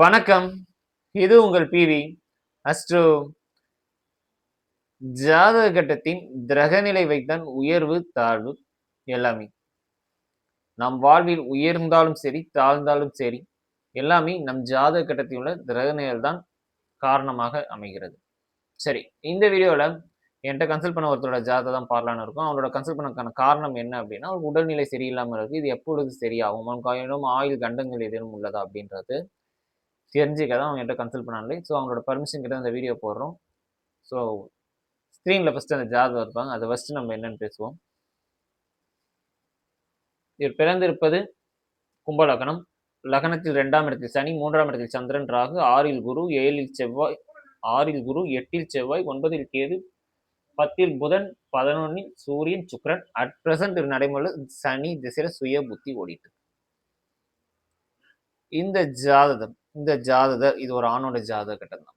வணக்கம். இது உங்கள் பிவி அஸ்ட்ரோ. ஜாதக கட்டத்தின் கிரகநிலை வைத்தான் உயர்வு தாழ்வு எல்லாமே. நம் வாழ்வில் உயர்ந்தாலும் சரி தாழ்ந்தாலும் சரி எல்லாமே நம் ஜாதக கட்டத்தில் உள்ள கிரகநிலைகள் தான் காரணமாக அமைகிறது. சரி இந்த வீடியோவில் என்கிட்ட கன்சல்ட் பண்ண ஒருத்தரோட ஜாதகம் தான் பார்க்கலான்னு இருக்கும். அவரோட கன்சல்ட் பண்ணக்கான காரணம் என்ன அப்படின்னா உடல்நிலை சரியில்லாமல் இருக்குது இது எப்பொழுது சரியாகும் அவனுக்கு ஏதேனும் ஆயுள் கண்டங்கள் ஏதேனும் உள்ளதா அப்படின்றது. தெரிஞ்சுக்க தான் அவங்ககிட்ட கன்சல்ட் பண்ணாலே ஸோ அவங்களோட பர்மிஷன் கிட்ட அந்த வீடியோ போடுறோம். ஸோ ஸ்க்ரீனில் ஃபஸ்ட்டு அந்த ஜாதகம் இருப்பாங்க. அதை ஃபஸ்ட்டு நம்ம என்னென்னு பேசுவோம். இவர் பிறந்திருப்பது கும்பலகனம் லக்னத்தில் ரெண்டாம் இடத்தில் சனி மூன்றாம் இடத்தில் சந்திரன் ராகு ஆறில் குரு ஏழில் செவ்வாய் ஆறில் குரு எட்டில் செவ்வாய் ஒன்பதில் கேது பத்தில் புதன் பதினொன்னில் சூரியன் சுக்ரன் அட் பிரசன்ட் நடைமுறையில் சனி திசையில சுய புத்தி ஓடிட்டு இந்த ஜாதகம் இந்த ஜாதகர் இது ஒரு ஆணோட ஜாதக கட்டம் தான்.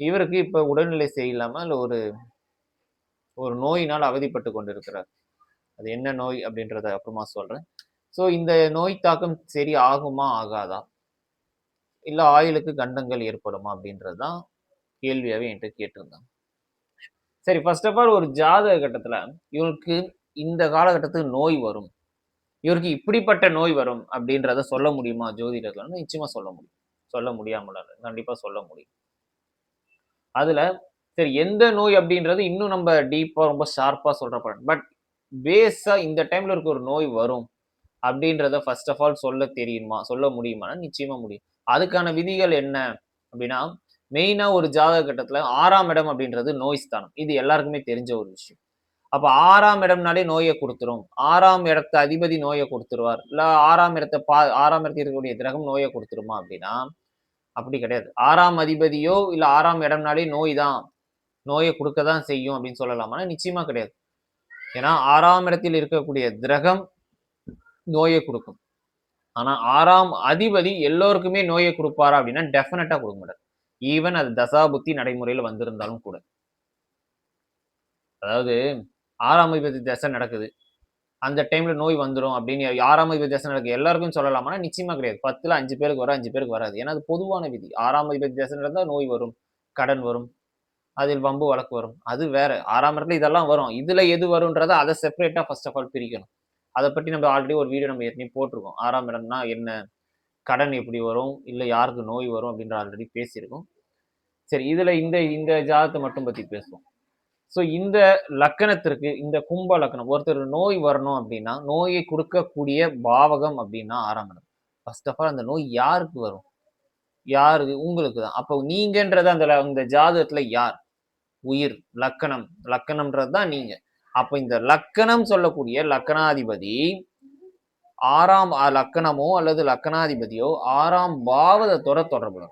இவருக்கு இப்போ உடல்நிலை சரியில்லாமல் ஒரு ஒரு நோயினால் அவதிப்பட்டு கொண்டிருக்கிறார். அது என்ன நோய் அப்படின்றத அப்புறமா சொல்கிறேன் ஸோ இந்த நோய் தாக்கம் சரி ஆகுமா ஆகாதா? இல்லை ஆயுளுக்கு கண்டங்கள் ஏற்படுமா அப்படின்றது தான் கேள்வியாகவே என்கிட்ட கேட்டிருந்தாங்க சரி ஃபர்ஸ்ட் ஆஃப் ஆல் ஒரு ஜாதக கட்டத்தில் இவருக்கு இந்த காலகட்டத்துக்கு நோய் வரும். இவருக்கு இப்படிப்பட்ட நோய் வரும் அப்படின்றத சொல்ல முடியுமா? ஜோதிடர்கள் நிச்சயமா சொல்ல முடியும். சொல்ல முடியாமல் கண்டிப்பா சொல்ல முடியும். அதுல சரி எந்த நோய் அப்படின்றது இன்னும் நம்ம டீப்பா ரொம்ப ஷார்ப்பா சொல்ற படம். பட் பேஸா இந்த டைம்ல இருக்க ஒரு நோய் வரும் அப்படின்றத ஃபர்ஸ்ட் ஆஃப் ஆல் சொல்ல தெரியுமா? சொல்ல முடியுமா நிச்சயமா முடியும். அதுக்கான விதிகள் என்ன அப்படின்னா மெயினா ஒரு ஜாதக கட்டத்துல ஆறாம் இடம் அப்படின்றது நோய் ஸ்தானம். இது எல்லாருக்குமே தெரிஞ்ச ஒரு விஷயம். அப்ப ஆறாம் இடம்னாலே நோயை கொடுத்துரும். ஆறாம் இடத்த அதிபதி நோயை கொடுத்துருவார். இல்ல ஆறாம் இடத்தை பா ஆறாம் இடத்தில் இருக்கக்கூடிய கிரகம் நோயை கொடுத்துருமா அப்படின்னா அப்படி கிடையாது. ஆறாம் அதிபதியோ இல்ல ஆறாம் இடம்னாலே நோய் தான் நோயை கொடுக்க தான் செய்யும் அப்படின்னு சொல்லலாமா. நிச்சயமா கிடையாது. ஏன்னா ஆறாம் இடத்தில் இருக்கக்கூடிய கிரகம் நோயை கொடுக்கும். ஆனா ஆறாம் அதிபதி எல்லோருக்குமே நோயை கொடுப்பாரா அப்படின்னா டெஃபினட்டா கொடுக்க மாட்டார். ஈவன் அது தசாபுத்தி நடைமுறையில் வந்திருந்தாலும் கூட. அதாவது ஆறாம் அதிபதி தசை நடக்குது. அந்த டைம்ல நோய் வந்துடும் அப்படின்னு ஆறாம் அதிபதி தசை நடக்குது. எல்லாருக்கும் சொல்லலாமா நிச்சயமா கிடையாது. பத்துல அஞ்சு பேருக்கு வரும் அஞ்சு பேருக்கு வராது. ஏன்னா அது பொதுவான விதி. ஆறாம் அதிபதி தசை நடந்தா நோய் வரும் கடன் வரும் அதில் வம்பு வழக்கு வரும். அது வேற. ஆறாம் இடத்துல இதெல்லாம் வரும். இதுல எது வரும்ன்றதை அதை செப்பரேட்டா ஃபர்ஸ்ட் ஆஃப் ஆல் பிரிக்கணும். அதை பற்றி நம்ம ஆல்ரெடி ஒரு வீடியோ நம்ம ஏற்கனவே போட்டிருக்கோம். ஆறாம் இடம்னா என்ன? கடன் எப்படி வரும்? இல்லை யாருக்கு நோய் வரும் அப்படின்ற ஆல்ரெடி பேசியிருக்கோம். சரி இதுல இந்த இந்த ஜாதத்தை மட்டும் பத்தி பேசுவோம். ஸோ இந்த லக்கணத்திற்கு இந்த கும்ப லக்கணம் ஒருத்தர் நோய் வரணும் அப்படின்னா நோயை கொடுக்கக்கூடிய பாவகம் அப்படின்னா ஆறாம் இடம் ஃபர்ஸ்ட் ஆஃப் ஆல் அந்த நோய் யாருக்கு வரும்? யாருக்கு உங்களுக்கு தான். அப்போ நீங்கன்றது அந்த இந்த ஜாதகத்துல யார்? உயிர் லக்கணம். லக்கணம்ன்றது தான் நீங்க. அப்ப இந்த லக்கணம் சொல்லக்கூடிய லக்கணாதிபதி ஆறாம் லக்கணமோ அல்லது லக்கணாதிபதியோ ஆறாம் பாவதத்தோட தொடர்பு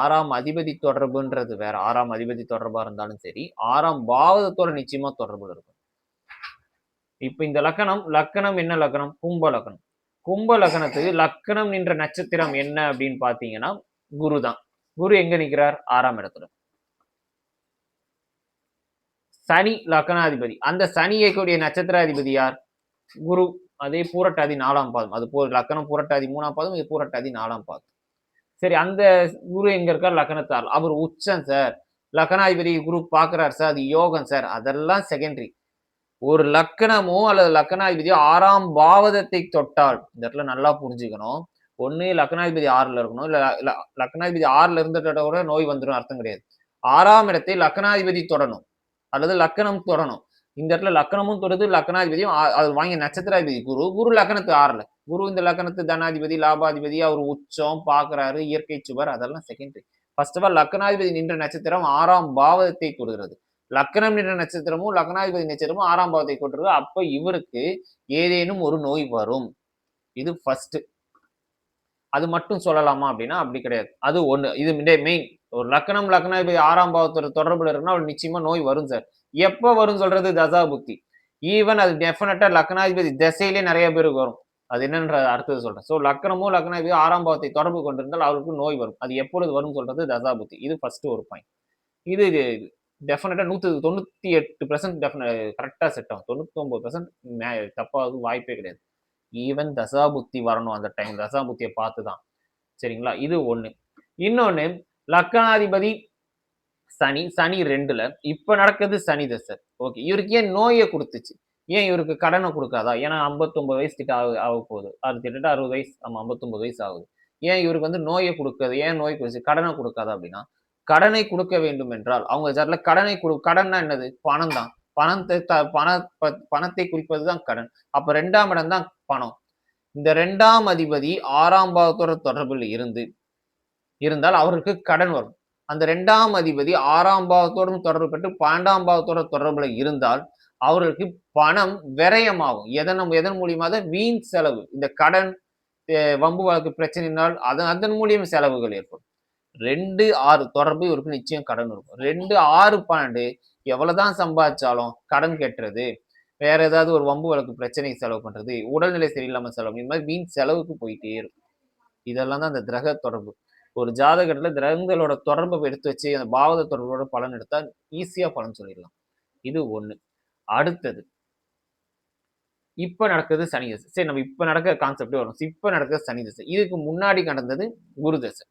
ஆறாம் அதிபதி தொடர்புன்றது வேற. ஆறாம் அதிபதி தொடர்பா இருந்தாலும் சரி ஆறாம் பாவதத்தோட நிச்சயமா தொடர்பு இருக்கும். இப்ப இந்த லக்கணம் லக்கணம் என்ன லக்கணம்? கும்ப லக்கணம். கும்ப லக்கணத்துக்கு லக்கணம் நின்ற நட்சத்திரம் என்ன அப்படின்னு பாத்தீங்கன்னா குரு தான் குரு எங்க நிற்கிறார் ஆறாம் இடத்துல. சனி லக்கணாதிபதி. அந்த சனி இயக்கக்கூடிய நட்சத்திராதிபதி யார்? குரு. அதே பூரட்டாதி நாலாம் பாதம். அது போ லக்கணம் பூரட்டாதி மூணாம் பாதம் இது பூரட்டாதி நாலாம் பாதம். சரி அந்த குரு எங்க இருக்கார்? லக்கணத்தார். அவர் உச்சம் சார். லக்னாதிபதி குரு பார்க்குறார் சார். அது யோகம் சார். அதெல்லாம் செகண்டரி ஒரு லக்கணமோ அல்லது லக்கணாதிபதியோ ஆறாம் பாவதத்தை தொட்டால் இந்த இடத்துல நல்லா புரிஞ்சுக்கணும். ஒன்று லக்னாதிபதி ஆறில் இருக்கணும். இல்லை லக்னாதிபதி ஆறில் இருந்துட்ட கூட நோய் வந்துடும் அர்த்தம் கிடையாது. ஆறாம் இடத்தை லக்னாதிபதி தொடணும். அல்லது லக்கணம் தொடணும். இந்த இடத்துல லக்கணமும் தொடுது லக்னாதிபதியும் அது வாங்கிய நட்சத்திராதிபதி குரு. குரு லக்கணத்து ஆறில். குரு இந்த லக்கணத்து தனாதிபதி லாபாதிபதி அவர் உச்சம் பார்க்குறாரு இயற்கை சுவர் அதெல்லாம் செகண்டரி ஃபர்ஸ்ட் ஆஃப் ஆல் லக்னாதிபதி நின்ற நட்சத்திரம் ஆறாம் பாவத்தை கொடுக்கிறது லக்கணம் நின்ற நட்சத்திரமும் லக்னாதிபதி நட்சத்திரமும் ஆறாம் பாவத்தை தொடுறது அப்போ இவருக்கு ஏதேனும் ஒரு நோய் வரும். இது ஃபர்ஸ்ட் அது மட்டும் சொல்லலாமா அப்படின்னா அப்படி கிடையாது. அது ஒன்று இது மெயின் ஒரு லக்கணம் லக்னாதிபதி ஆறாம் பாவத்தோட தொடர்புல இருக்குன்னா அவருக்கு நிச்சயமா நோய் வரும் சார் எப்போ வரும் சொல்றது தசா புத்தி ஈவன் அது டெஃபினட்டா லக்னாதிபதி திசையிலே நிறைய பேருக்கு வரும். அது என்னன்ற அர்த்தத்தை சொல்றேன். ஸோ லக்கணமும் லக்னாதிபதி ஆறாம் பாவத்தை தொடர்பு கொண்டிருந்தால் அவருக்கு நோய் வரும். அது எப்பொழுது வரும் சொல்றது தசாபுத்தி. இது ஃபர்ஸ்ட் ஒரு பாயிண்ட் இது டெஃபினட்டா நூத்து தொண்ணூத்தி எட்டு பெர்சன்ட் கரெக்டா செட் ஆகும். தொண்ணூத்தி ஒன்பது பெர்சன்ட் தப்பாவது வாய்ப்பே கிடையாது. ஈவன் தசாபுத்தி வரணும் அந்த டைம் தசாபுத்தியை பார்த்து தான் சரிங்களா? இது ஒன்று இன்னொன்று லக்கணாதிபதி சனி சனி ரெண்டுல இப்போ நடக்குது சனி தசை. ஓகே இவருக்கு ஏன் நோயை கொடுத்துச்சு? ஏன் இவருக்கு கடனை கொடுக்காதா? ஏன்னா 59 வயசு கிட்ட ஆகு ஆக போகுது அது கிட்டத்தட்ட அறுபது வயசு ஆமாம் ஐம்பத்தொம்பது வயசு ஆகுது. ஏன் இவருக்கு வந்து நோயை கொடுக்காது ஏன் நோய் கொடுத்து கடனை கொடுக்காதா அப்படின்னா கடனை கொடுக்க வேண்டும் என்றால் அவங்க ஜாட்ல கடனை கொடு கடன்னா என்னது? பணம் தான். பணத்தை த- பண ப- பணத்தை குறிப்பது தான் கடன். அப்போ ரெண்டாம் இடம் தான் பணம். இந்த ரெண்டாம் அதிபதி ஆறாம் பாவத்தோட தொடர்பில் இருந்து இருந்தால் அவருக்கு கடன் வரும். அந்த ரெண்டாம் அதிபதி ஆறாம் பாவத்தோடும் தொடர்பு பெற்று பன்னெண்டாம் பாவத்தோட தொடர்புல இருந்தால் அவர்களுக்கு பணம் விரயமாகும். எதன் எதன் மூலியமாக தான் வீண் செலவு. இந்த கடன் வம்பு வழக்கு பிரச்சனைனால் அதன் அதன் மூலியம் செலவுகள் ஏற்படும். ரெண்டு ஆறு தொடர்பு இவருக்கு நிச்சயம் கடன் இருக்கும். ரெண்டு ஆறு பன்னெண்டு எவ்வளவுதான் சம்பாதிச்சாலும் கடன் கட்டுறது வேற ஏதாவது ஒரு வம்பு வழக்கு பிரச்சனை செலவு பண்றது உடல்நிலை சரியில்லாமல் செலவு இந்த மாதிரி வீண் செலவுக்கு போயிட்டே இருக்கும். இதெல்லாம் தான் அந்த கிரக தொடர்பு. ஒரு ஜாதகத்துல கிரகங்களோட தொடர்பை எடுத்து வச்சு அந்த பாவத தொடர்போட பலன் எடுத்தா ஈஸியா பலன் சொல்லிடலாம். இது ஒண்ணு. அடுத்தது. இப்ப நடக்குது சனி தசை. சரி நம்ம இப்ப நடக்கிற கான்செப்டே வரும். இப்ப நடக்கிற சனி தசை. இதுக்கு முன்னாடி நடந்தது குரு தசை.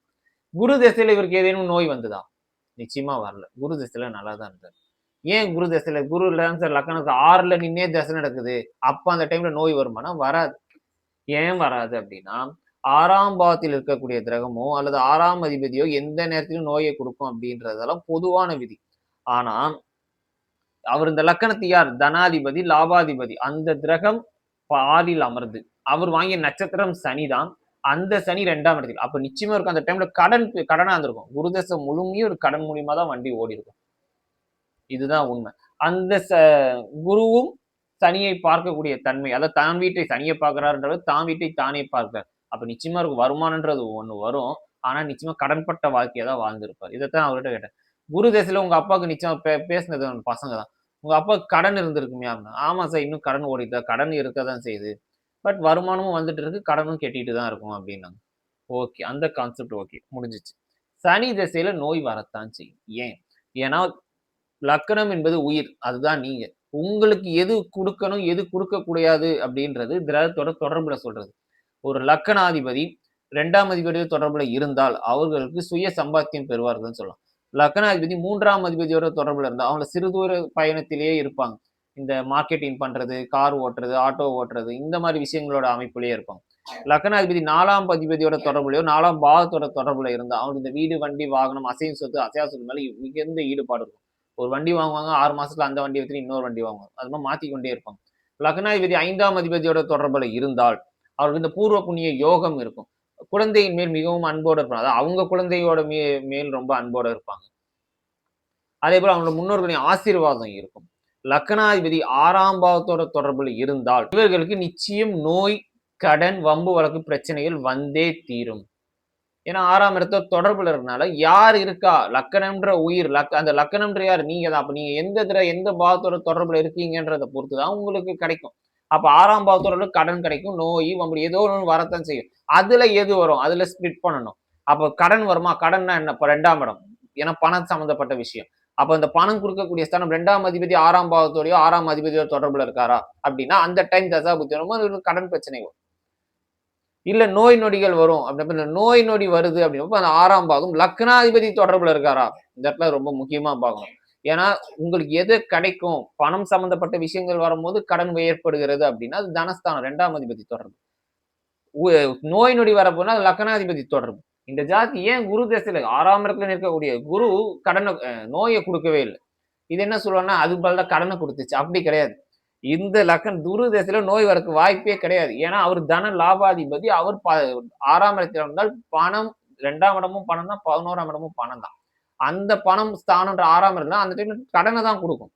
குரு தசையில் இவருக்கு ஏதேனும் நோய் வந்ததா? நிச்சயமா வரல. குரு தசையில் நல்லா தான் இருந்தார். ஏன் குரு தசையில்? குரு சார் லக்கணத்துக்கு ஆறுல நின்னே தசை நடக்குது. அப்ப அந்த டைம்ல நோய் வருமானா? வராது. ஏன் வராது அப்படின்னா ஆறாம் பாவத்தில் இருக்கக்கூடிய கிரகமோ அல்லது ஆறாம் அதிபதியோ எந்த நேரத்திலும் நோயை கொடுக்கும் அப்படின்றதெல்லாம் பொதுவான விதி. ஆனா அவர் இந்த லக்கணத்து யார்? தனாதிபதி லாபாதிபதி. அந்த கிரகம் பாதியில் அமர்ந்து அவர் வாங்கிய நட்சத்திரம் சனிதான் அந்த சனி ரெண்டாம் இடத்தில். அப்ப நிச்சயமா இருக்கும். அந்த டைம்ல கடன் கடனா இருந்திருக்கும். குருதசை முழுமையும் ஒரு கடன் மூலியமா தான் வண்டி ஓடி இருக்கும். இதுதான் உண்மை. அந்த ச குருவும் சனியை பார்க்கக்கூடிய தன்மை. அதாவது தான் வீட்டை சனியை பார்க்கிறாருன்றது தான் வீட்டை தானே பார்க்கிறார். அப்ப நிச்சயமா இருக்கும். வருமானன்றது ஒண்ணு வரும். ஆனா நிச்சயமா கடன்பட்ட வாழ்க்கையை தான் வாழ்ந்திருப்பார். இதைத்தான் அவர்கிட்ட கேட்டேன். குரு தேசத்துல உங்க அப்பாவுக்கு நிச்சயம் பே- பேசினது பசங்க தான். உங்கள் அப்பா கடன் இருந்திருக்குமே அப்படின்னா ஆமாம் சார் இன்னும் கடன் ஓடிட்டா கடன் இருக்க தான் செய்யுது. பட் வருமானமும் வந்துட்டு இருக்கு. கடனும் கெட்டிட்டு தான் இருக்கும் அப்படின்னாங்க. ஓகே அந்த கான்செப்ட் ஓகே முடிஞ்சிச்சு. சனி திசையில நோய் வரத்தான் செய்யும். ஏன்? ஏன்னா லக்கணம் என்பது உயிர். அதுதான் நீங்க. உங்களுக்கு எது கொடுக்கணும் எது கொடுக்க கூடாது அப்படின்றது கிரகத்தோட தொடர்புல சொல்றது. ஒரு லக்கணாதிபதி ரெண்டாம் அதிபதியோட தொடர்புல இருந்தால் அவர்களுக்கு சுய சம்பாத்தியம் பெறுவார்கள்னு சொல்லலாம். லக்னாதிபதி மூன்றாம் அதிபதியோட தொடர்புல இருந்தால் அவங்க சிறுதூர பயணத்திலேயே இருப்பாங்க. இந்த மார்க்கெட்டிங் பண்றது கார் ஓட்டுறது ஆட்டோ ஓட்டுறது இந்த மாதிரி விஷயங்களோட அமைப்புலயே இருப்பாங்க. லக்னாதிபதி நாலாம் அதிபதியோட தொடர்புலையோ நாலாம் பாகத்தோட தொடர்புல இருந்தால் அவங்க இந்த வீடு வண்டி வாகனம் அசையும் சொத்து அசையா சொத்து மேலே மிகுந்த ஈடுபாடு இருக்கும். ஒரு வண்டி வாங்குவாங்க ஆறு மாசத்துல அந்த வண்டி வச்சு இன்னொரு வண்டி வாங்குவாங்க. அது மாதிரி மாத்திக்கொண்டே இருப்பாங்க. லக்னாதிபதி ஐந்தாம் அதிபதியோட தொடர்புல இருந்தால் அவருக்கு இந்த பூர்வ புண்ணிய யோகம் இருக்கும். குழந்தையின் மேல் மிகவும் அன்போடு இருப்பாங்க. அதாவது அவங்க குழந்தையோட மே மேல் ரொம்ப அன்போடு இருப்பாங்க. அதே போல அவங்களோட முன்னோர்களின் ஆசீர்வாதம் இருக்கும். லக்னாதிபதி ஆறாம் பாவத்தோட தொடர்புல இருந்தால் இவர்களுக்கு நிச்சயம் நோய் கடன் வம்பு வழக்கு பிரச்சனைகள் வந்தே தீரும். ஏன்னா ஆறாம் இடத்த தொடர்புல இருக்கனால யார் இருக்கா? லக்கணம்ன்ற உயிர் லக் அந்த லக்கணம்ன்ற யார்? நீங்க தான் அப்ப நீங்க எந்த திர எந்த பாவத்தோட தொடர்புல இருக்கீங்கன்றத பொறுத்து தான் உங்களுக்கு கிடைக்கும். அப்ப ஆறாம் பாவத்தோட கடன் கிடைக்கும் நோய் வம்பு ஏதோ ஒன்று வரத்தான் செய்யும். அதுல எது வரும்? அதுல ஸ்பிளிட் பண்ணணும். அப்ப கடன் வருமா? கடன்னா என்ன? இப்ப ரெண்டாம் இடம். ஏன்னா பணம் சம்பந்தப்பட்ட விஷயம். அப்ப இந்த பணம் கொடுக்கக்கூடிய ஸ்தானம் ரெண்டாம் அதிபதி ஆறாம் பாவத்தோடயோ ஆறாம் அதிபதியோ தொடர்புல இருக்காரா? அப்படின்னா அந்த டைம் தசா புத்தி வரும்போது கடன் பிரச்சனை வரும். இல்ல நோய் நொடிகள் வரும். அப்படின்னா இந்த நோய் நொடி வருது அப்படின்னப்ப அந்த ஆறாம் பாகம் லக்னாதிபதி தொடர்புல இருக்காரா? இந்த இடத்துல ரொம்ப முக்கியமா பார்க்கணும் ஏன்னா உங்களுக்கு எது கிடைக்கும் பணம் சம்பந்தப்பட்ட விஷயங்கள் வரும்போது கடன் ஏற்படுகிறது அப்படின்னா அது தனஸ்தானம் ரெண்டாம் அதிபதி தொடர்பு. உ- நோய் நொடி வரப்போனா அது லக்னாதிபதி தொடர்பு. இந்த ஜாதி ஏன் குரு தசையில ஆறாம் இடத்துல இருக்கக்கூடிய குரு கடனை நோயை கொடுக்கவே இல்லை. இது என்ன சொல்லுவாங்கன்னா அது பதிலா கடனை கொடுத்துச்சு. அப்படி கிடையாது. இந்த லக்கன் குரு தேசத்துல நோய் வரக்கு வாய்ப்பே கிடையாது. ஏன்னா அவர் தன லாபாதிபதி அவர் ப- ஆறாம் இடத்துல இருந்தால் பணம் ரெண்டாம் இடமும் பணம் தான் பதினோராம் இடமும் பணம் தான் அந்த பணம் ஸ்தானம்ன்ற ஆறாம் இருந்தால் அந்த டைம்ல கடனை தான் கொடுக்கும்.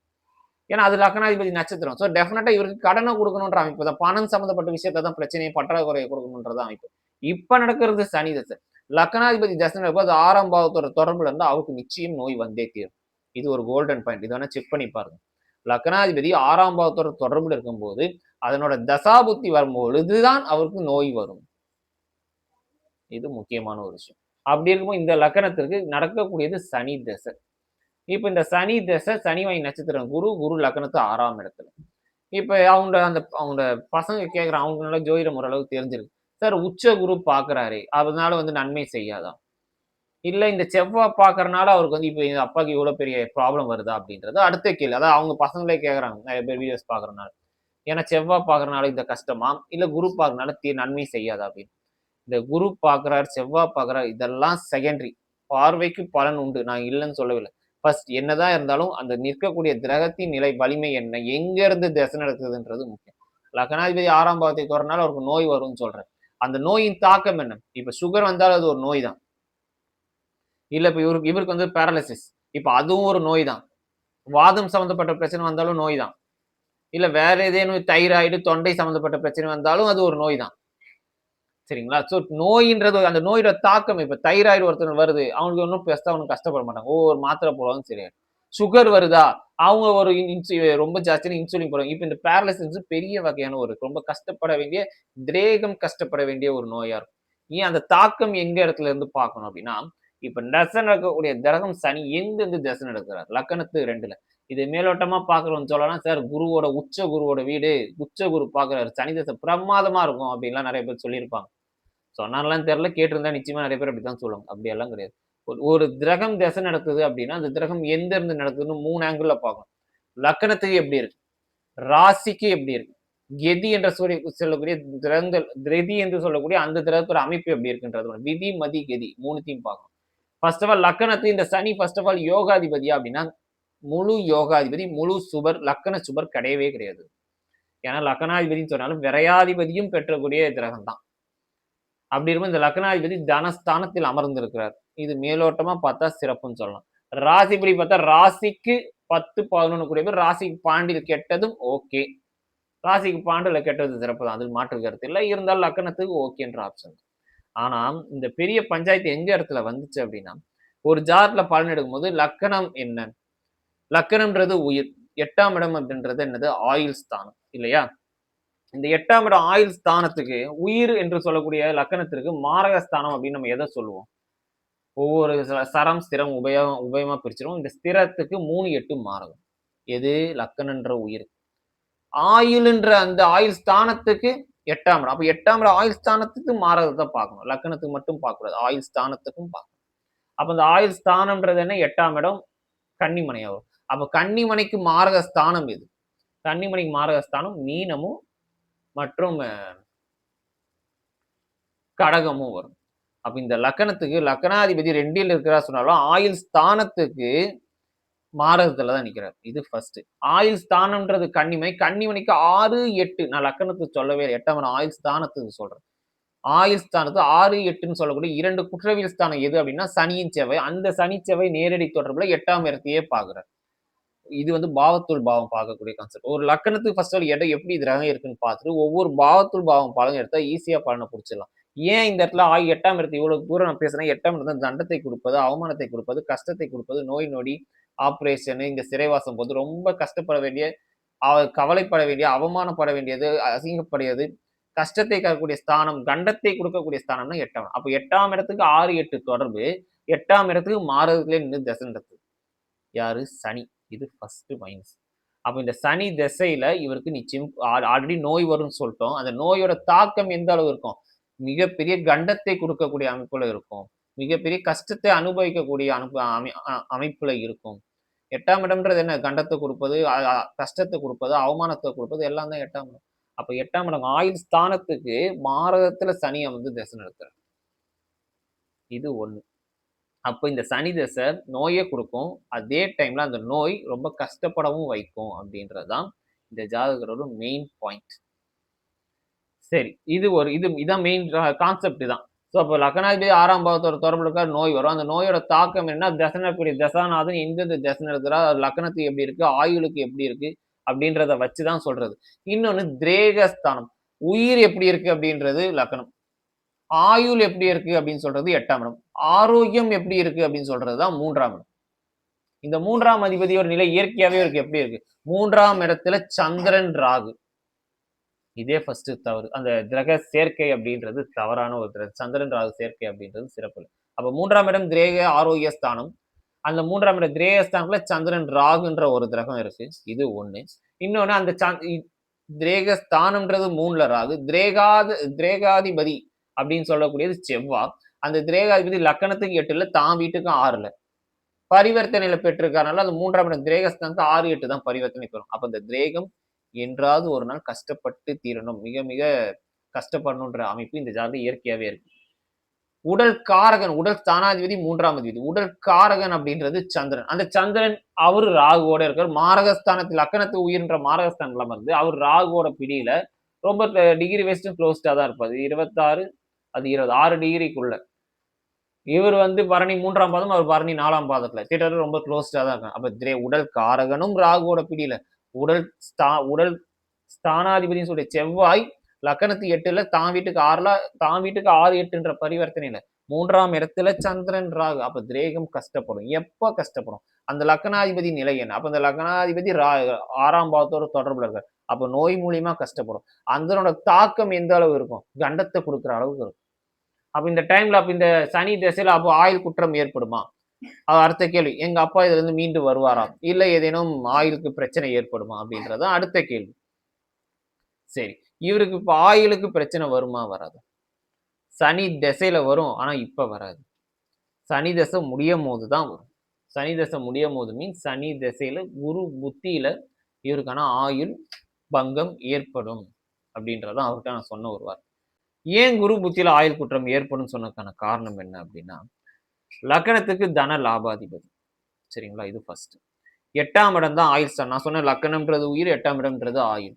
ஏன்னா அது லக்னாதிபதி நட்சத்திரம். ஸோ டெஃபினட்டாக இவருக்கு கடனை கொடுக்கணுன்ற அமைப்பு தான். பணம் சம்மந்தப்பட்ட விஷயத்தை தான் பிரச்சனையை பற்றாக்குறையை கொடுக்கணுன்றத அமைப்பு. இப்போ நடக்கிறது சனி தசை. லக்னாதிபதி தசை அது ஆறாம் பாவத்தோட தொடர்புல இருந்தால் அவருக்கு நிச்சயம் நோய் வந்தே தீரும். இது ஒரு கோல்டன் பாயிண்ட் இது வேணா செக் பண்ணி பாருங்க. லக்னாதிபதி ஆறாம் பாவத்தோட தொடர்புல இருக்கும்போது அதனோட தசாபுத்தி வரும்பொழுதுதான் அவருக்கு நோய் வரும். இது முக்கியமான ஒரு விஷயம். அப்படி இருக்கும்போது இந்த லக்கணத்திற்கு நடக்கக்கூடியது சனி தசை. இப்போ இந்த சனி தசை சனி வாங்கி நட்சத்திரம் குரு குரு லக்கணத்து ஆறாம் இடத்துல. இப்போ அவங்க அந்த அவங்க பசங்க கேட்குற அவங்க நல்லா ஜோதிடம் ஓரளவுக்கு தெரிஞ்சிருக்கு. சார் உச்ச குரு பார்க்குறாரு அதனால வந்து நன்மை செய்யாதா? இல்லை இந்த செவ்வாய் பார்க்கறனால அவருக்கு வந்து இப்போ எங்கள் அப்பாவுக்கு இவ்வளோ பெரிய ப்ராப்ளம் வருதா அப்படின்றது அடுத்த கேள்வி. அதாவது அவங்க பசங்களே கேட்குறாங்க நிறைய பேர் வீடியோஸ் பார்க்குறனால ஏன்னா செவ்வாய் பார்க்குறனால இந்த கஷ்டமா? இல்லை குரு பார்க்கறனால தீ நன்மை செய்யாதா அப்படின்னு. இந்த குரு பார்க்குறார் செவ்வாய் பார்க்குறார் இதெல்லாம் செகண்டரி பார்வைக்கு பலன் உண்டு. நான் இல்லைன்னு சொல்லவில்லை. ஃபர்ஸ்ட் என்னதான் இருந்தாலும் அந்த நிற்கக்கூடிய கிரகத்தின் நிலை வலிமை என்ன எங்க இருந்து திசை நடக்குதுன்றது முக்கியம். லக்னாதிபதி ஆறாம் பாவத்தை தொடர்னால அவருக்கு நோய் வரும்னு சொல்றேன். அந்த நோயின் தாக்கம் என்ன? இப்ப சுகர் வந்தாலும் அது ஒரு நோய் தான் இல்ல இப்ப இவருக்கு இவருக்கு வந்து பேரலிசிஸ் இப்ப அதுவும் ஒரு நோய் தான் வாதம் சம்மந்தப்பட்ட பிரச்சனை வந்தாலும் நோய் தான் இல்ல வேற ஏதேனும் தைராய்டு தொண்டை சம்மந்தப்பட்ட பிரச்சனை வந்தாலும் அது ஒரு நோய் தான் சரிங்களா? ஸோ நோயின்றது அந்த நோயோட தாக்கம் இப்போ தைராய்டு ஒருத்தர் வருது அவனுக்கு ஒன்றும் பெருசாக அவனுக்கு கஷ்டப்பட மாட்டாங்க. ஒவ்வொரு மாத்திரை போடுவாங்க சரி. சுகர் வருதா? அவங்க ஒரு இன்சு ரொம்ப ஜாஸ்தியான இன்சுலின் போடுவாங்க. இப்போ இந்த பேரலிசிஸ் பெரிய வகையான ஒரு ரொம்ப கஷ்டப்பட வேண்டிய திரேகம் கஷ்டப்பட வேண்டிய ஒரு நோயாக இருக்கும். ஏன் அந்த தாக்கம் எங்க இடத்துல இருந்து பார்க்கணும் அப்படின்னா இப்போ தசை நடக்கக்கூடிய கிரகம் சனி எங்கேருந்து தசை நடக்கிறார் லக்கணத்து ரெண்டுல. இது மேலோட்டமா பாக்குறோம்னு சொல்லலாம் சார் குருவோட உச்ச குருவோட வீடு உச்ச குரு பாக்குறாரு சனி தசை பிரமாதமா இருக்கும் அப்படின்லாம் நிறைய பேர் சொல்லியிருப்பாங்க. சொன்னாலாம் தெரியல கேட்டிருந்தா நிச்சயமா நிறைய பேர் அப்படித்தான் சொல்லுவாங்க. அப்படியெல்லாம் கிடையாது. ஒரு கிரகம் திசை நடக்குது அப்படின்னா அந்த கிரகம் எந்த இருந்து நடக்குதுன்னு மூணு ஆங்கிள் பார்க்கணும். லக்கணத்துக்கு எப்படி இருக்கு? ராசிக்கு எப்படி இருக்கு? கெதி என்ற சொல்லி சொல்லக்கூடிய கிரகங்கள் கிரதி என்று சொல்லக்கூடிய அந்த கிரகத்தோட அமைப்பு எப்படி இருக்குன்றது விதி மதி கெதி மூணுத்தையும் பார்க்கணும். ஃபர்ஸ்ட் ஆஃப் ஆல் லக்கணத்து இந்த சனி ஃபர்ஸ்ட் ஆஃப் ஆல் யோகாதிபதியா அப்படின்னா முழு யோகாதிபதி முழு சுபர் லக்கண சுபர் கிடையவே கிடையாது. ஏன்னா லக்கணாதிபதினு சொன்னாலும் விரையாதிபதியும் பெற்றக்கூடிய கிரகம் தான் அப்படி இருக்கும் இந்த லக்னாதிபதி தனஸ்தானத்தில் அமர்ந்திருக்கிறார். இது மேலோட்டமா பார்த்தா சிறப்புன்னு சொல்லலாம். ராசிபடி பார்த்தா ராசிக்கு பத்து பதினொன்று கூடிய பேர் ராசிக்கு பாண்டியில் கெட்டதும் ஓகே. ராசிக்கு பாண்டில கெட்டது சிறப்பு தான் அதில் மாற்று கருத்து இல்லை. இருந்தாலும் லக்கணத்துக்கு ஓகேன்ற ஆப்ஷன் ஆனா இந்த பெரிய பஞ்சாயத்து எங்க இடத்துல வந்துச்சு அப்படின்னா ஒரு ஜார்ல பலன் எடுக்கும்போது லக்கணம் என்ன? லக்கணம்ன்றது உயிர். எட்டாம் இடம் அப்படின்றது என்னது? ஆயுள் ஸ்தானம். இல்லையா? இந்த எட்டாம் இடம் ஆயுள் ஸ்தானத்துக்கு உயிர் என்று சொல்லக்கூடிய லக்கணத்திற்கு மாரக ஸ்தானம் அப்படின்னு நம்ம எதை சொல்லுவோம்? ஒவ்வொரு சரம் ஸ்திரம் உபயம் உபயமா பிரிச்சிடும் இந்த ஸ்திரத்துக்கு மூணு எட்டு மாரகம். எது? லக்கணன்ற உயிர். ஆயுள்ன்ற அந்த ஆயுள் ஸ்தானத்துக்கு எட்டாம் இடம். அப்ப எட்டாம் இடம் ஆயுள் ஸ்தானத்துக்கு மாரகத்தை பார்க்கணும். லக்கணத்துக்கு மட்டும் பார்க்கக்கூடாது. ஆயுள் ஸ்தானத்துக்கும் பார்க்கணும். அப்ப இந்த ஆயுள் ஸ்தானம்ன்றது என்ன? எட்டாம் இடம் கன்னிமனையாகும். அப்போ கன்னிமனைக்கு மாரக ஸ்தானம் இது கன்னிமனைக்கு மாரக ஸ்தானம் மீனமும் மற்றும் கடகமும் வரும். அப்ப இந்த லக்கணத்துக்கு லக்கணாதிபதி ரெண்டில் இருக்கிறா சொன்னாலும் ஆயுள் ஸ்தானத்துக்கு மாரகத்துல தான் நிக்கிறார். இது ஃபர்ஸ்ட் ஆயுள் ஸ்தானம்ன்றது கன்னிமை கன்னிமணிக்கு ஆறு எட்டு. நான் லக்கணத்துக்கு சொல்லவே எட்டாம் ஆயுள் ஸ்தானத்துக்கு சொல்றேன். ஆயுள் ஸ்தானத்து ஆறு எட்டுன்னு சொல்லக்கூடிய இரண்டு குற்றவியல் ஸ்தானம் எது அப்படின்னா சனியின் செவ்வை அந்த சனி நேரடி தொடர்புல எட்டாம் இடத்தையே பாக்குறார் இது வந்து பாவத்துள் பாவம் பார்க்கக்கூடிய கான்செப்ட் ஒரு லக்கணத்துக்கு ஃபர்ஸ்ட் ஆல் இடம் எப்படி கிரகம் இருக்குன்னு பார்த்துட்டு ஒவ்வொரு பாவத்துள் பாவம் பலன் எடுத்தால் ஈஸியாக பலனை பிடிச்சிடலாம். ஏன் இந்த இடத்துல ஆகி எட்டாம் இடத்து இவ்வளவு தூரம் நான் பேசுறேன்? எட்டாம் இடத்துல தண்டத்தை கொடுப்பது அவமானத்தை கொடுப்பது கஷ்டத்தை கொடுப்பது நோய் நொடி ஆப்ரேஷனு இந்த சிறைவாசம் போது ரொம்ப கஷ்டப்பட வேண்டிய கவலைப்பட வேண்டிய அவமானப்பட வேண்டியது அசிங்கப்படையது கஷ்டத்தை கக்கூடிய ஸ்தானம் கண்டத்தை கொடுக்கக்கூடிய ஸ்தானம்னா எட்டாம். அப்போ எட்டாம் இடத்துக்கு ஆறு எட்டு தொடர்பு எட்டாம் இடத்துக்கு மாறுறதுலேயே நின்று தசை நடத்துது யாரு? சனி. இது ஃபர்ஸ்ட் மைனஸ் அப்போ இந்த சனி திசையில இவருக்கு நிச்சயம் ஆல்ரெடி நோய் வரும்னு சொல்லிட்டோம். அந்த நோயோட தாக்கம் எந்த அளவு இருக்கும்? மிகப்பெரிய கண்டத்தை கொடுக்கக்கூடிய அமைப்புல இருக்கும். மிகப்பெரிய கஷ்டத்தை அனுபவிக்கக்கூடிய அனுப்பு அமை அமைப்புல இருக்கும். எட்டாம் இடம்ன்றது என்ன? கண்டத்தை கொடுப்பது கஷ்டத்தை கொடுப்பது அவமானத்தை கொடுப்பது எல்லாம் தான் எட்டாம் இடம். அப்ப எட்டாம் இடம் ஆயுள் ஸ்தானத்துக்கு மாரகத்துல சனியை வந்து திசை நடத்துறாரு. இது ஒன்று அப்போ இந்த சனி தசை நோயை கொடுக்கும். அதே டைம்ல அந்த நோய் ரொம்ப கஷ்டப்படவும் வைக்கும் அப்படின்றது தான் இந்த ஜாதகரோட மெயின் பாயிண்ட் சரி இது ஒரு இது இதான் மெயின் கான்செப்ட் தான் ஸோ அப்போ லக்னாதிபதி ஆறாம் பாவத்தோட தொடர்பு நோய் வரும். அந்த நோயோட தாக்கம் என்ன? தசனக்கூடிய தசாநாதன் எந்தெந்த தசனை இருக்கிறா லக்னத்துக்கு எப்படி இருக்கு? ஆயுளுக்கு எப்படி இருக்கு? அப்படின்றத வச்சு தான் சொல்றது. இன்னொன்று திரேகஸ்தானம். உயிர் எப்படி இருக்கு அப்படின்றது லக்னம். ஆயுள் எப்படி இருக்கு அப்படின்னு சொல்றது எட்டாம் இடம். ஆரோக்கியம் எப்படி இருக்கு அப்படின்னு சொல்றது தான் மூன்றாம் இடம். இந்த மூன்றாம் அதிபதியோட நிலை இயற்கையாவே இருக்கு. எப்படி இருக்கு? மூன்றாம் இடத்துல சந்திரன் ராகு. இதே ஃபர்ஸ்ட் தவறு. அந்த கிரக சேர்க்கை அப்படின்றது தவறான ஒரு சந்திரன் ராகு சேர்க்கை அப்படின்றது சிறப்பு. அப்ப மூன்றாம் இடம் கிரேக ஆரோக்கிய ஸ்தானம். அந்த மூன்றாம் இடம் கிரேக ஸ்தானத்துல சந்திரன் ராகுன்ற ஒரு கிரகம் இருக்கு. இது ஒண்ணு. இன்னொன்னு அந்த கிரேக ஸ்தானம்ன்றது மூணுல ராகு. கிரேகாத கிரேகாதிபதி அப்படின்னு சொல்லக்கூடியது செவ்வா. அந்த திரேகாதிபதி லக்கணத்துக்கு எட்டுல தான் வீட்டுக்கும் ஆறுல பரிவர்த்தனையில பெற்றிருக்காருனால அந்த மூன்றாம் இடம். திரேகஸ்தானத்துக்கு ஆறு எட்டு தான் பரிவர்த்தனை பெறும். அப்ப இந்த திரேகம் என்றாவது ஒரு நாள் கஷ்டப்பட்டு தீரணும். மிக மிக கஷ்டப்படணுன்ற அமைப்பு இந்த ஜாதகம் இயற்கையாவே இருக்கு. உடல் காரகன் உடல் ஸ்தானாதிபதி மூன்றாம் அதிபதி. உடல் காரகன் அப்படின்றது சந்திரன். அந்த சந்திரன் அவரு ராகுவோட இருக்கார். மாரகஸ்தானத்தில் லக்கணத்து உயிர்ன்ற மாரகஸ்தானம் இருந்து அவர் ராகுவோட பிடியில ரொம்ப டிகிரி வேஸ்ட்டும் க்ளோஸ்டா தான் இருப்பார். இருபத்தாறு அது இருபது ஆறு டிகிரிக்குள்ள இவர் வந்து பரணி மூன்றாம் பாதம் அவர் பரணி நாலாம் பாதத்துல. தியேட்டர் ரொம்ப க்ளோஸ்டா தான் இருக்கும் அப்ப திரே உடல் காரகனும் ராகுவோட பிடியில. உடல் ஸ்தா உடல் ஸ்தானாதிபதினு சொல்லி செவ்வாய் லக்கணத்து எட்டுல தான் வீட்டுக்கு ஆறுல தான் வீட்டுக்கு ஆறு எட்டுன்ற பரிவர்த்தனையில. மூன்றாம் இடத்துல சந்திரன் ராகு. அப்ப திரேகம் கஷ்டப்படும். எப்ப கஷ்டப்படும்? அந்த லக்கணாதிபதி நிலை என்ன? அப்ப அந்த லக்கணாதிபதி ரா ஆறாம் பாவத்தோட தொடர்புல இருக்கார். அப்ப நோய் மூலியமா கஷ்டப்படும். அந்தனோட தாக்கம் எந்த அளவு இருக்கும்? கண்டத்தை கொடுக்குற அளவுக்கு இருக்கும். அப்ப இந்த டைம்ல அப்ப இந்த சனி திசையில அப்போ ஆயுள் குற்றம் ஏற்படுமா? அது அடுத்த கேள்வி. எங்க அப்பா இதுல இருந்து மீண்டு வருவாரா? இல்ல ஏதேனும் ஆயுளுக்கு பிரச்சனை ஏற்படுமா? அப்படின்றது அடுத்த கேள்வி. சரி. இவருக்கு இப்ப ஆயுளுக்கு பிரச்சனை வருமா? வராது. சனி திசையில வரும் ஆனா இப்ப வராது. சனி தசை முடியும் போது தான் வரும். சனி தசை முடியும் போது மீன் சனி திசையில குரு புத்தியில இவருக்கான ஆயுள் பங்கம் ஏற்படும். அப்படின்றதான் அவருக்கான நான் சொன்ன ஒரு வார்த்தை. ஏன் குரு புத்தியில் ஆயுள் குற்றம் ஏற்படும் சொன்னதுக்கான காரணம் என்ன அப்படின்னா லக்கணத்துக்கு தன லாபாதிபதி. சரிங்களா? இது ஃபர்ஸ்ட் எட்டாம் இடம் தான் ஆயுள் ஸ்தானம். நான் சொன்ன லக்கணம்ன்றது உயிர் எட்டாம் இடம்ன்றது ஆயுள்.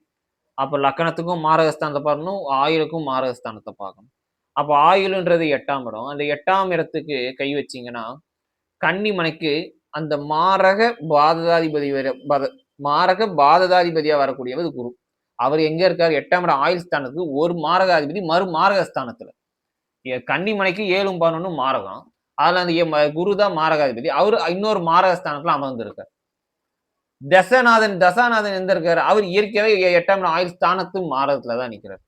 அப்போ லக்கணத்துக்கும் மாரகஸ்தானத்தை பார்க்கணும் ஆயுளுக்கும் மாரகஸ்தானத்தை பார்க்கணும். அப்போ ஆயுள்ன்றது எட்டாம் இடம். அந்த எட்டாம் இடத்துக்கு கை வச்சிங்கன்னா கன்னிமனைக்கு அந்த மாரக பாததாதிபதி வர பத மாரக பாததாதிபதியாக வரக்கூடியவது குரு. அவர் எங்க இருக்காரு? எட்டாம் இடம் ஆயுள் ஸ்தானத்துக்கு ஒரு மாரகாதிபதி மறு மாரகஸ்தானத்துல. கன்னிமனைக்கு ஏழும் பதினொன்னு மாரகம். அதுல அந்த குரு தான் மாரகாதிபதி. அவர் இன்னொரு மாரகஸ்தானத்துல அமர்ந்திருக்கார். தசநாதன் தசாநாதன் எந்த இருக்காரு? அவர் இயற்கையாவே எட்டாம் ஆயுள் ஸ்தானத்தும் மாரகத்துல தான் நிக்கிறார்.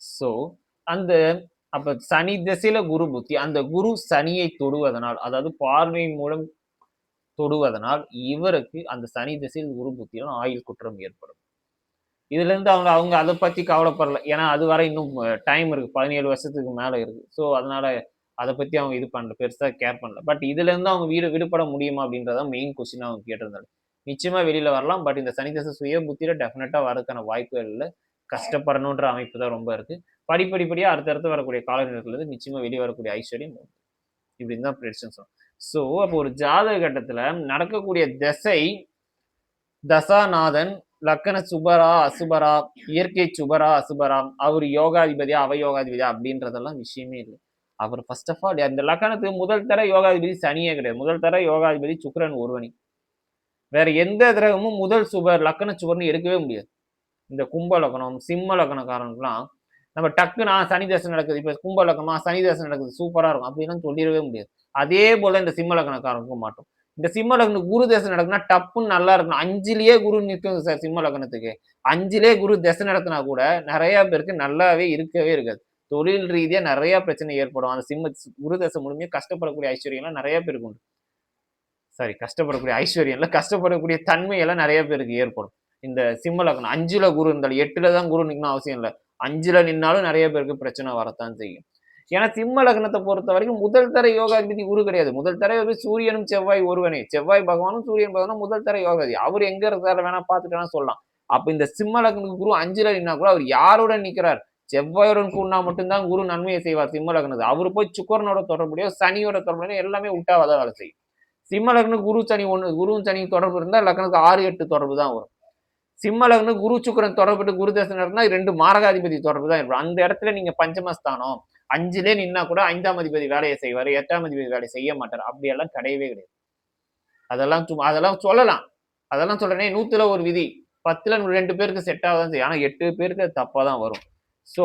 சோ அந்த அப்ப சனி திசையில குரு புத்தி. அந்த குரு சனியை தொடுவதனால் அதாவது பார்வை மூலம் தொடுவதனால் இவருக்கு அந்த சனி திசையில் குரு புத்தியிலும் ஆயுள் குற்றம் ஏற்படும். இதுல இருந்து அவங்க அவங்க அதை பத்தி கவலைப்படல. ஏன்னா அது வரை இன்னும் டைம் இருக்கு. பதினேழு வருஷத்துக்கு மேல இருக்கு. ஸோ அதனால அதை பத்தி அவங்க இது பண்ணல. பெருசா கேர் பண்ணல. பட் இதுல இருந்து அவங்க வீடு விடுபட முடியுமா அப்படின்றத மெயின் கொஸ்டின் அவங்க கேட்டிருந்தாங்க. நிச்சயமா வெளியில வரலாம். பட் இந்த சனிதசை சுய புத்தியில டெஃபினட்டா வரதுக்கான வாய்ப்புகள் இல்லை. கஷ்டப்படணுன்ற அமைப்பு தான் ரொம்ப இருக்கு. படிப்படிப்படியா அடுத்தடுத்து வரக்கூடிய காலநிலத்துல இருந்து நிச்சயமா வெளியே வரக்கூடிய ஐஸ்வர்யம் இப்படின்னு தான் ஸோ அப்போ ஒரு ஜாதக கட்டத்துல நடக்கக்கூடிய திசை தசாநாதன் லக்கண சுபரா அசுபரா இயற்கை சுபரா அசுபரா அவர் யோகாதிபதியா அவ யோகாதிபதியா அப்படின்றதெல்லாம் விஷயமே இல்லை. அவர் ஃபர்ஸ்ட் ஆஃப் ஆல் அந்த லக்கணத்துக்கு முதல் தர யோகாதிபதி சனியே கிடையாது. முதல் தர யோகாதிபதி சுக்கரன் ஒருவனி. வேற எந்த கிரகமும் முதல் சுபர் லக்கண சுபர்னு எடுக்கவே முடியாது. இந்த கும்ப லக்கணம் சிம்ம லக்கணக்காரனுக்குலாம் நம்ம டக்கு நான் சனி தசை நடக்குது. இப்போ கும்ப லக்கணமா சனி தசை நடக்குது. சூப்பரா இருக்கும். அப்படின்னு சொல்லிடவே முடியாது. அதே போல இந்த சிம்ம லக்கணக்காரனுக்கும் மாட்டோம். இந்த சிம்ம லக்னம் குரு தசை நடக்குன்னா டப்புன்னு நல்லா இருக்கணும். அஞ்சுலயே குரு நிற்கும் சார் சிம்ம லக்னத்துக்கு. அஞ்சுலயே குரு தசை நடத்தினா கூட நிறைய பேருக்கு நல்லாவே இருக்கவே இருக்காது. தொழில் ரீதியா நிறைய பிரச்சனை ஏற்படும். அந்த சிம்ம குரு தசை மூலமே கஷ்டப்படக்கூடிய ஐஸ்வர்யம்லாம் நிறைய பேருக்கு உண்டு. சாரி கஷ்டப்படக்கூடிய ஐஸ்வர்யம்ல கஷ்டப்படக்கூடிய தன்மையெல்லாம் நிறைய பேருக்கு ஏற்படும். இந்த சிம்ம லக்னம் அஞ்சுல குரு இருந்தாலும் எட்டுல தான் குரு நிற்கணும் அவசியம் இல்லை. அஞ்சுல நின்னாலும் நிறைய பேருக்கு பிரச்சனை வரத்தான் செய்யும். ஏன்னா சிம்ம லக்னத்தை பொறுத்த வரைக்கும் முதல் தர யோகாதிபதி குரு கிடையாது. முதல் தர சூரியனும் செவ்வாய் ஒருவனே. செவ்வாய் பகவானும் சூரியன் பகவானும் முதல் தர யோகாதி. அவர் எங்க இருக்கிறார வேணா பார்த்துட்டு சொல்லலாம். அப்ப இந்த சிம்ம லக்னத்துக்கு குரு அஞ்சுல நின்னா கூட அவர் யாருடன் நிற்கிறார் செவ்வாயுடன் கூடனா மட்டும்தான் குரு நன்மையை செய்வார் சிம்ம லக்னது அவர் போய் சுக்கரனோட தொடர்புடையோ சனியோட தொடர்புடையோ எல்லாமே உட்டாவதான் வேலை செய்யும். சிம்ம லக்னம் குரு சனி ஒன்று குருவும் சனி தொடர்பு இருந்தால் லக்னத்துக்கு ஆறு எட்டு தொடர்பு தான் வரும். சிம்ம லக்னம் குரு சுக்கரன் தொடர்புட்டு குரு தசை இருந்தால் ரெண்டு மாரகாதிபதி தொடர்பு தான் இருக்கும். அந்த இடத்துல நீங்க பஞ்சமஸ்தானம் அஞ்சுலே நின்னா கூட ஐந்தாம் அதிபதி வேலையை செய்வார் எட்டாம் அதிபதி வேலையை செய்ய மாட்டார். அப்படியெல்லாம் கிடையவே கிடையாது. அதெல்லாம் சும்மா அதெல்லாம் சொல்லலாம். அதெல்லாம் சொல்றேனே நூத்துல ஒரு விதி. பத்துல ரெண்டு பேருக்கு செட் ஆகதான் செய்யும். ஆனா எட்டு பேருக்கு தப்பா தான் வரும். ஸோ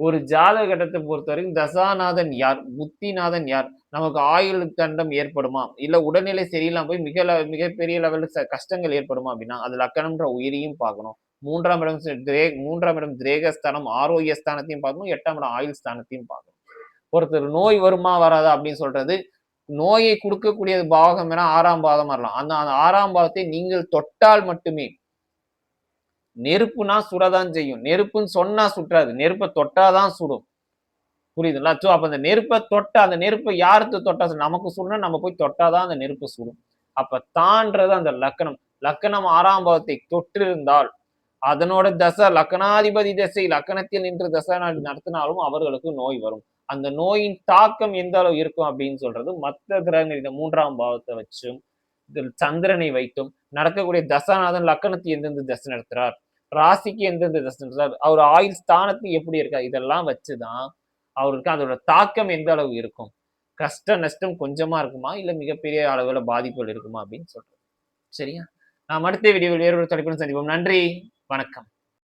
ஒரு ஜாதக பொறுத்த வரைக்கும் தசாநாதன் யார்? புத்திநாதன் யார்? நமக்கு ஆயுள் தண்டம் ஏற்படுமா? இல்ல உடல்நிலை சரியில்லாம போய் மிக மிகப்பெரிய லெவலில் கஷ்டங்கள் ஏற்படுமா அப்படின்னா அது லக்கணம்ன்ற உயிரியும் பார்க்கணும். மூன்றாம் இடம் திரே மூன்றாம் இடம் திரேகஸ்தானம் ஆரோக்கிய ஸ்தானத்தையும் பார்க்கணும். எட்டாம் இடம் ஆயுள் ஸ்தானத்தையும் பார்க்கணும். ஒருத்தர் நோய் வருமா வராதா அப்படின்னு சொல்றது நோயை கொடுக்கக்கூடிய பாகம் என ஆறாம் பாதம் வரலாம் அந்த அந்த ஆறாம் பாதத்தை நீங்கள் தொட்டால் மட்டுமே நெருப்புனா சுடதான் செய்யும். நெருப்புன்னு சொன்னா சுற்றாது. நெருப்பை தொட்டாதான் சுடும். புரியுதுங்களா? சோ அப்ப அந்த நெருப்பை தொட்டா அந்த நெருப்பை யாருக்கு தொட்டா நமக்கு சுடணும் நம்ம போய் தொட்டாதான் அந்த நெருப்பு சுடும். அப்ப தான்றது அந்த லக்கணம். லக்கணம் ஆறாம் பாவத்தை தொற்றிருந்தால் அதனோட தசை லக்கணாதிபதி தசை லக்கணத்தில் நின்று தசை நடத்தினாலும் அவர்களுக்கு நோய் வரும். அந்த நோயின் தாக்கம் எந்த அளவு இருக்கும் அப்படின்னு சொல்றது மற்ற கிரகங்கள் இந்த மூன்றாம் பாவத்தை வச்சும் சந்திரனை வைத்தும் நடக்கக்கூடிய தசாநாதன் லக்கணத்தை எந்தெந்த தசை நடத்துறார் ராசிக்கு எந்தெந்த தசை நடத்துறார் அவர் ஆயுள் ஸ்தானத்துக்கு எப்படி இருக்கார் இதெல்லாம் வச்சுதான் அவருக்கு அதோட தாக்கம் எந்த அளவு இருக்கும் கஷ்ட நஷ்டம் கொஞ்சமா இருக்குமா இல்ல மிகப்பெரிய அளவுல பாதிப்புகள் இருக்குமா அப்படின்னு சொல்றேன் சரியா? நாம் அடுத்த வீடியோவில் வேறு ஒரு தலைப்புடன் சந்திப்போம். நன்றி. வணக்கம்.